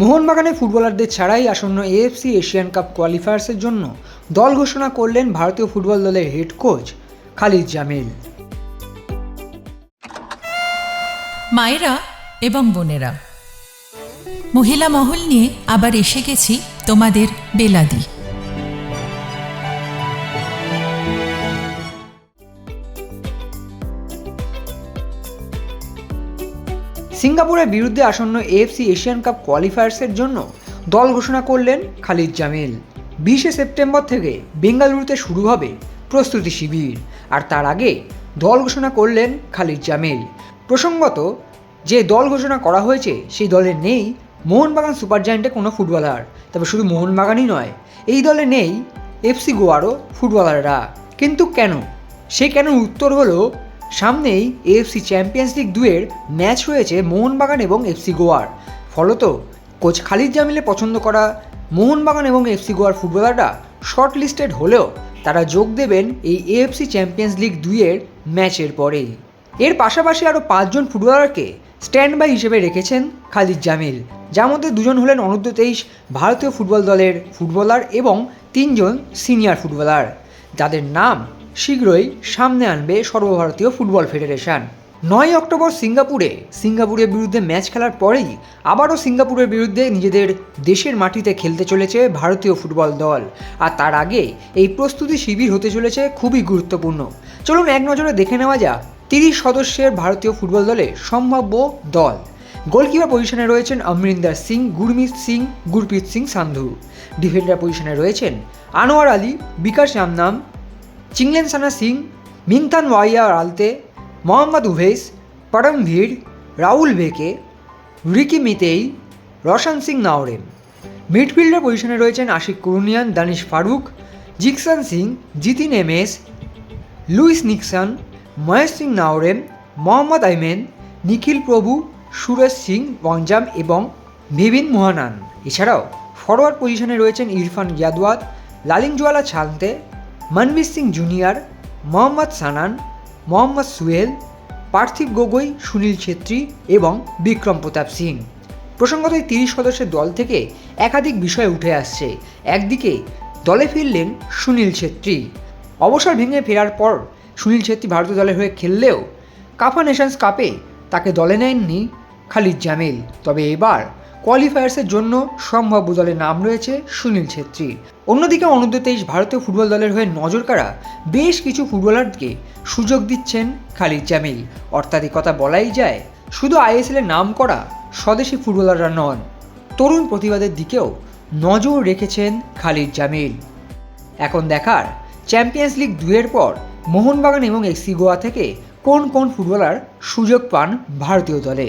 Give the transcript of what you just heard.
মোহনবাগানে ফুটবলারদের ছাড়াই আসন্ন এএফসি এশিয়ান কাপ কোয়ালিফায়ার্সের জন্য দল ঘোষণা করলেন ভারতীয় ফুটবল দলের হেড কোচ খালিদ জামিল। মায়েরা এবং বোনেরা, মহিলা মহল নিয়ে আবার এসে গেছি তোমাদের বেলাদি। সিঙ্গাপুরের বিরুদ্ধে আসন্ন এএফসি এশিয়ান কাপ কোয়ালিফায়ার্সের জন্য দল ঘোষণা করলেন খালিদ জামিল। বিশে সেপ্টেম্বর থেকে বেঙ্গালুরুতে শুরু হবে প্রস্তুতি শিবির, আর তার আগে দল ঘোষণা করলেন খালিদ জামিল। প্রসঙ্গত, যে দল ঘোষণা করা হয়েছে, সেই দলে নেই মোহনবাগান সুপার জায়েন্টে কোনো ফুটবলার, তবে শুধু মোহনবাগানই নয়, এই দলে নেই এফসি গোয়ারও ফুটবলাররা। কিন্তু কেন? সে কেন উত্তর হলো সামনেই এএফসি চ্যাম্পিয়ন্স লিগ দুয়ের ম্যাচ রয়েছে মোহনবাগান এবং এফসি গোয়ার। ফলত কোচ খালিদ জামিলে পছন্দ করা মোহনবাগান এবং এফসি গোয়ার ফুটবলাররা শর্ট লিস্টেড হলেও তারা যোগ দেবেন এই এএফসি চ্যাম্পিয়ন্স লিগ দুইয়ের ম্যাচের পরেই এর পাশাপাশি আরও পাঁচজন ফুটবলারকে স্ট্যান্ড বাই হিসেবে রেখেছেন খালিদ জামিল, যার মধ্যে দুজন হলেন অনূর্ধ্ব তেইশ ভারতীয় ফুটবল দলের ফুটবলার এবং তিনজন সিনিয়র ফুটবলার। যাদের নাম শীঘ্রই সামনে আনবে সর্বভারতীয় ফুটবল ফেডারেশন। নয় অক্টোবর সিঙ্গাপুরে, সিঙ্গাপুরের বিরুদ্ধে ম্যাচ খেলার পরেই আবারও সিঙ্গাপুরের বিরুদ্ধে নিজেদের দেশের মাটিতে খেলতে চলেছে ভারতীয় ফুটবল দল। আর তার আগে এই প্রস্তুতি শিবির হতে চলেছে খুবই গুরুত্বপূর্ণ। চলুন এক নজরে দেখে নেওয়া যাক তিরিশ সদস্যের ভারতীয় ফুটবল দলে সম্ভাব্য দল। গোলকিপার পজিশনে রয়েছেন অমরিন্দর সিং, গুরমিত সিং, গুরপ্রীত সিং সান্ধু। ডিফেন্ডার পজিশনে রয়েছেন আনোয়ার আলী, বিকাশ রামনাম চিংলেন সানা সিং মিনথান ওয়াইয়া আলতে মোহাম্মদ উভেস পরমভীর রাহুল ভেকে রিকি মিতেই রশন সিং নাওরেম মিডফিল্ডার পজিশনে রয়েছেন Ashique Kuruniyan Danish Farooq Jeakson Singh Jitin M S Luis Nixon Mahesh Singh Naorem Mohammad Aimen Nikhil Prabhu Suresh Singh পঞ্জাম এবং ভিবিন মোহানান এছাড়াও ফরওয়ার্ড পজিশনে রয়েছেন ইরফান ইয়াদওয়াত লালিংজওয়ালা ছালতে মনবীর সিং জুনিয়র, মোহাম্মদ সানান, মোহাম্মদ সুহেল, পার্থিব গগৈ, সুনীল ছেত্রী এবং বিক্রম প্রতাপ সিং। প্রসঙ্গত এই তিরিশ সদস্যের দল থেকে একাধিক বিষয় উঠে আসছে। একদিকে দলে ফিরলেন সুনীল ছেত্রী। অবসর ভেঙে ফেরার পর সুনীল ছেত্রী ভারতীয় দলের হয়ে খেললেও কাফা নেশনস কাপে তাকে দলে নেননি খালিদ জামিল। তবে এবার কোয়ালিফায়ার্সের জন্য সম্ভাব্য দলের নাম রয়েছে সুনীল ছেত্রী। অন্যদিকে অনূর্ধ্ব তেইশ ভারতীয় ফুটবল দলের হয়ে নজর কাড়া বেশ কিছু ফুটবলারকে সুযোগ দিচ্ছেন খালিদ জামিল। অর্থাৎ কথা বলাই যায়, শুধু আইএসএল নাম করা স্বদেশি ফুটবলাররা নন, তরুণ প্রতিবাদের দিকেও নজর রেখেছেন খালিদ জামিল। এখন দেখার চ্যাম্পিয়ন্স লিগ দুয়ের পর মোহনবাগান এবং এক্সি গোয়া থেকে কোন কোন ফুটবলার সুযোগ পান ভারতীয় দলে।